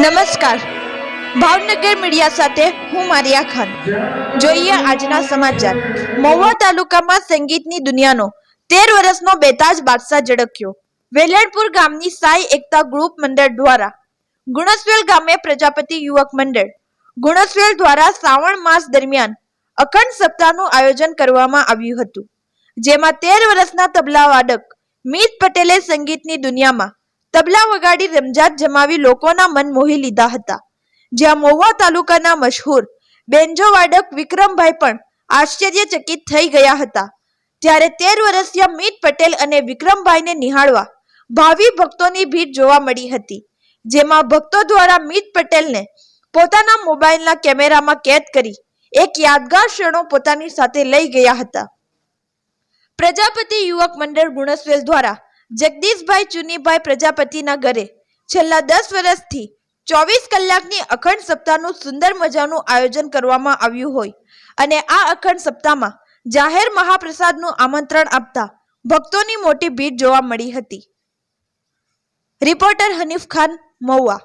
નમસ્કાર. ભાવનગર મીડિયા સાથે હું મારિયા ખાન. જોઈએ આજના સમાચાર. મહુવા તાલુકામાં સંગીતની દુનિયાનો તેર વર્ષનો બેતાજ બાદશાહ ઝડક્યો. વેલણપુર ગામની સાઈ એકતા ગ્રુપ મંડળ દ્વારા ગુણસવેલ ગામે પ્રજાપતિ યુવક મંડળ ગુણસવેલ દ્વારા શ્રાવણ માસ દરમિયાન અખંડ સપ્તાહનું આયોજન કરવામાં આવ્યું હતું. જેમાં તેર વર્ષના તબલા વાદક મીત પટેલે સંગીતની દુનિયામાં તબલા વગાડી રમઝાટ જમાવી લોકોના મન મોહી લીધા હતા. જ્યાં મહુવા તાલુકાના મશહૂર બેન્જો વાડક વિક્રમભાઈ પણ આશ્ચર્યચકિત થઈ ગયા હતા. ત્યારે તેર વર્ષીય મીત પટેલ અને વિક્રમભાઈને નિહાળવા ભાવિ ભક્તોની ભીડ જોવા મળી હતી, જેમાં ભક્તો દ્વારા મીત પટેલને પોતાના મોબાઈલના કેમેરામાં કેદ કરી એક યાદગાર ક્ષણો પોતાની સાથે લઈ ગયા હતા. પ્રજાપતિ યુવક મંડળ ગુણસવેલ દ્વારા જગદીશભાઈ ચુનીભાઈ પ્રજાપતિના ઘરે. છેલ્લા દસ વર્ષથી ચોવીસ કલાકની અખંડ સપ્તાહનું સુંદર મજાનું આયોજન કરવામાં આવ્યું હોય. અને આ અખંડ સપ્તાહમાં જાહેર મહાપ્રસાદનું આમંત્રણ આપતા ભક્તોની મોટી ભીડ જોવા મળી હતી. રિપોર્ટર હનીફ ખાન, મહુવા.